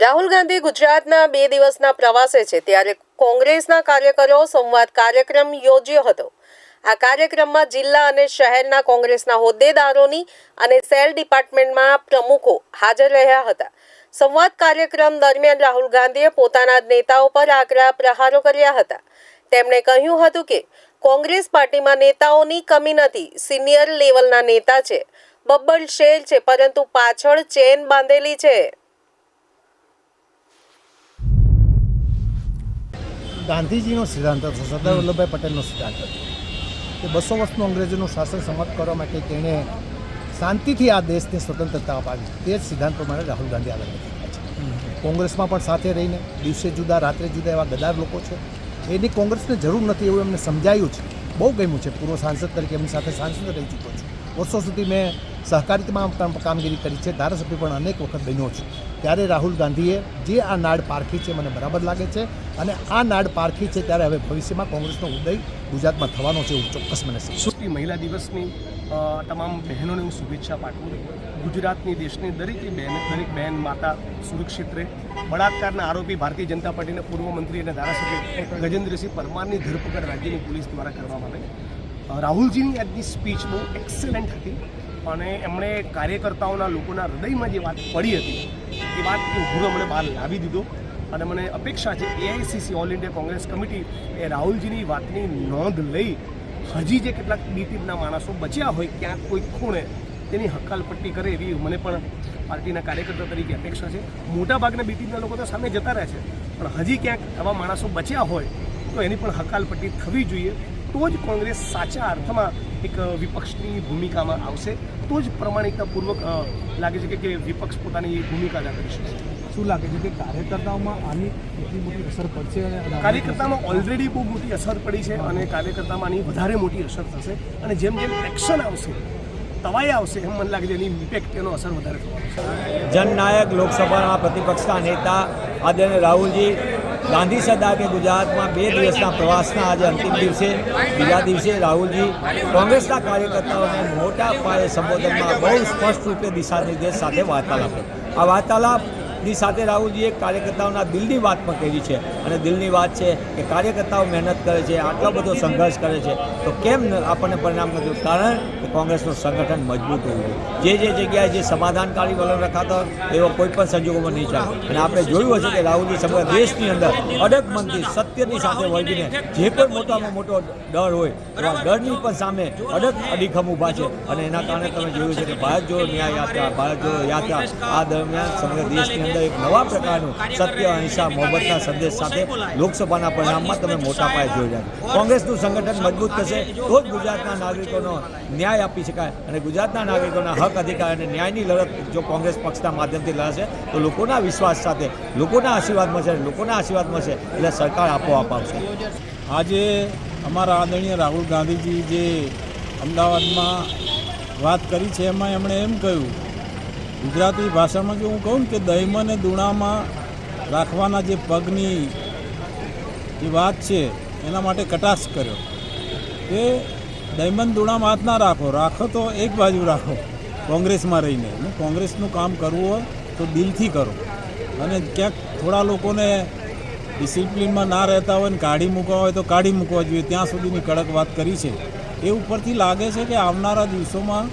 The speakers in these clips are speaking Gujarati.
રાહુલ ગાંધી ગુજરાતના બે દિવસના પ્રવાસે છે, ત્યારે કોંગ્રેસના કાર્યકરો સંવાદ કાર્યક્રમ યોજ્યો હતો. આ કાર્યક્રમમાં જિલ્લા અને શહેરના કોંગ્રેસના હોદ્દેદારોની અને સેલ ડિપાર્ટમેન્ટમાં પ્રમુખો હાજર રહ્યા હતા. સંવાદ કાર્યક્રમ દરમિયાન રાહુલ ગાંધીએ પોતાના નેતાઓ પર આકરા પ્રહારો કર્યા હતા. તેમણે કહ્યું હતું કે, કોંગ્રેસ પાર્ટીમાં નેતાઓની કમી નથી, સિનિયર લેવલના નેતા છે. બબ્બલ શેર છે, પરંતુ પાછળ ચેન બાંધેલી છે. ગાંધીજીનો સિદ્ધાંત હતો સરદાર વલ્લભભાઈ પટેલનો સિદ્ધાંત હતો. કે બસો વર્ષનું અંગ્રેજોનું શાસન સમાપ્ત કરવા માટે તેણે શાંતિથી આ દેશને સ્વતંત્રતા અપાવી. તે જ સિદ્ધાંત પ્રમાણે રાહુલ ગાંધી આગળ વધી રહ્યા છે. કોંગ્રેસમાં પણ સાથે રહીને દિવસે જુદા રાત્રે જુદા એવા ગદાર લોકો છે. એની કોંગ્રેસને જરૂર નથી એવું એમને સમજાયું છે. બહુ ગમ્યું છે. પૂર્વ સાંસદ તરીકે એમની સાથે સાંસદ રહી ચૂક્યો છું. વર્ષો સુધી મેં સહકારિતામાં કામગીરી કરી છે. ધારાસભ્ય પણ અનેક વખત બન્યો છું. ત્યારે રાહુલ ગાંધીએ જે આ નાડ પારખી છે મને બરાબર લાગે છે. અને આ નાડ પારખી છે ત્યારે હવે ભવિષ્યમાં કોંગ્રેસનો ઉદય ગુજરાતમાં થવાનો છે એવું ચોક્કસ મને સમજ મહિલા દિવસની તમામ બહેનોને હું શુભેચ્છા પાઠવું ગુજરાતની દેશની દરેક બહેન દરેક બહેન માતા સુરક્ષિત રહે. બળાત્કારના આરોપી ભારતીય જનતા પાર્ટીના પૂર્વ મંત્રી અને ધારાસભ્ય ગજેન્દ્રસિંહ પરમારની ધરપકડ રાજ્યની પોલીસ દ્વારા કરવામાં આવે. રાહુલજીની આજની સ્પીચ બહુ એક્સેલન્ટ હતી અને એમણે કાર્યકર્તાઓના લોકોના હૃદયમાં જે વાત પડી હતી, એ વાત હું મને બહાર લાવી દીધો. અને મને અપેક્ષા છે AICC all India Congress committee એ રાહુલજીની વાતની નોંધ લઈ હજી જે કેટલાક બીટીટના માણસો બચ્યા હોય ક્યાંક કોઈ ખૂણે તેની હકાલપટ્ટી કરે એવી મને પણ પાર્ટીના કાર્યકર્તા તરીકે અપેક્ષા છે. મોટાભાગના બીટીટના લોકો તો સામે જતા રહે છે, પણ હજી ક્યાંક આવા માણસો બચ્યા હોય તો એની પણ હકાલપટ્ટી થવી જોઈએ. તો જ કોંગ્રેસ સાચા અર્થમાં એક વિપક્ષની ભૂમિકામાં આવશે. તો જ પ્રમાણિકતાપૂર્વક લાગે છે કે વિપક્ષ પોતાની ભૂમિકા અદા કરી શકશે શું લાગે છે કે કાર્યકર્તાઓમાં આની એટલી મોટી અસર પડશે અને કાર્યકર્તામાં ઓલરેડી બહુ મોટી અસર પડી છે અને કાર્યકર્તામાં આની વધારે મોટી અસર થશે. અને જેમ જેમ એક્શન આવશે તવાઈ આવશે એમ મને લાગે છે એની ઇમ્પેક્ટ એનો અસર વધારે થવાનો જનનાયક લોકસભાના પ્રતિપક્ષના નેતા આદરણીય રાહુલજી ગાંધી સદા કે ગુજરાતમાં બે દિવસના પ્રવાસના આજે અંતિમ દિવસે બીજા દિવસે રાહુલજી કોંગ્રેસના કાર્યકર્તાઓને મોટા પાયે સંબોધનમાં બહુ સ્પષ્ટ રૂપે દિશા નિર્દેશ સાથે વાર્તાલાપ આ આ વાર્તાલાપની સાથે રાહુલજીએ કાર્યકર્તાઓના દિલની વાત પણ કરી છે. અને દિલની વાત છે કે કાર્યકર્તાઓ મહેનત કરે છે, આટલો બધો સંઘર્ષ કરે છે. તો કેમ આપણને પરિણામ નથી કારણ કે કોંગ્રેસનું સંગઠન મજબૂત હોવું જે જે જગ્યાએ જે સમાધાનકારી વલણ રખાતા એવા કોઈ પણ સંજોગોમાં નહીં ચાલે. અને આપણે જોયું હશે કે રાહુલજી સમગ્ર દેશની અંદર અડગ મનથી સત્યની સાથે વળગીને જે કોઈ મોટામાં મોટો ડર હોય, એવા ડરની પણ સામે અડગ અડીખમ ઊભા છે. અને એના કારણે તમે જોયું છે કે ભારત જોડો ન્યાય યાત્રા, ભારત જોડો યાત્રા આ દરમિયાન સમગ્ર દેશની અંદર એક નવા પ્રકારનું સત્ય અહિંસા મોહબ્બતના સંદેશ સાથે લોકસભાના પરિણામમાં તમે મોટા પાયે જોઈ રહ્યા કોંગ્રેસનું સંગઠન મજબૂત થશે તો જ ગુજરાતના નાગરિકોનો ન્યાય આપી શકાય અને ગુજરાતના નાગરિકોના હક, અધિકાર અને ન્યાયની લડત જો કોંગ્રેસ પક્ષના માધ્યમથી લડશે તો લોકોના વિશ્વાસ સાથે, લોકોના આશીર્વાદ મળશે અને લોકોના આશીર્વાદ મળશે એટલે સરકાર આપોઆપ આવશે. આજે અમારા આદરણીય રાહુલ ગાંધીજી જે અમદાવાદમાં વાત કરી છે, એમાં એમણે એમ કહ્યું ગુજરાતી ભાષામાં જો હું કહું કે દહીંમાં ને દૂણામાં રાખવાના જે પગની જે વાત છે, એના માટે કટાક્ષ કર્યો. કે દૈમન દૂણામાં હાથ ના રાખો રાખો તો એક બાજુ રાખો, કોંગ્રેસમાં રહીને. અને કોંગ્રેસનું કામ કરવું હોય તો દિલથી કરો. અને ક્યાંક થોડા લોકોને ડિસિપ્લિનમાં ના રહેતા હોય ને કાઢી મૂકવા હોય તો કાઢી મૂકવા જોઈએ. ત્યાં સુધીની કડક વાત કરી છે. એ ઉપરથી લાગે છે કે આવનારા દિવસોમાં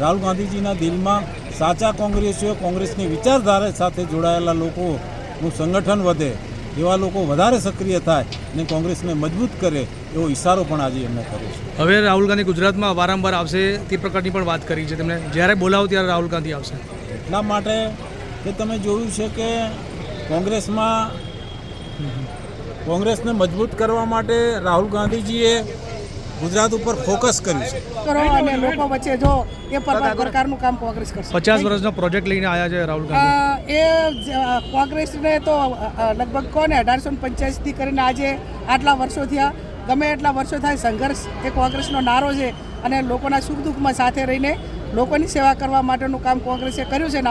રાહુલ ગાંધીજીના દિલમાં સાચા કોંગ્રેસીઓ કોંગ્રેસની વિચારધારા સાથે જોડાયેલા લોકોનું સંગઠન વધે એવા લોકો વધારે સક્રિય થાય અને કોંગ્રેસને મજબૂત કરે એવો ઇશારો પણ આજે એમણે કર્યો છે. હવે રાહુલ ગાંધી ગુજરાતમાં વારંવાર આવશે તે પ્રકારની પણ વાત કરી છે. તેમણે જ્યારે બોલાવો ત્યારે રાહુલ ગાંધી આવશે. એટલા માટે કે તમે જોયું છે કે કોંગ્રેસમાં કોંગ્રેસને મજબૂત કરવા માટે રાહુલ ગાંધીજીએ ગુજરાત ઉપર ફોકસ કર્યું છે. કરો અને લોકો વચ્ચે જો એ પર- પ્રકારનું કામ કોંગ્રેસ કરશે. પચાસ વર્ષનો પ્રોજેક્ટ લઈને આવ્યા છે રાહુલ ગાંધી. એ કોંગ્રેસને તો લગભગ કોને? અઢારસો પંચ્યાસીથી કરીને આજે આટલા વર્ષો થયા. ગમે એટલા વર્ષો થાય સંઘર્ષ એ કોંગ્રેસનો નારો છે. અને લોકોના સુખ દુઃખમાં સાથે રહીને લોકોની સેવા કરવા માટેનું કામ કોંગ્રેસે કર્યું છે. ને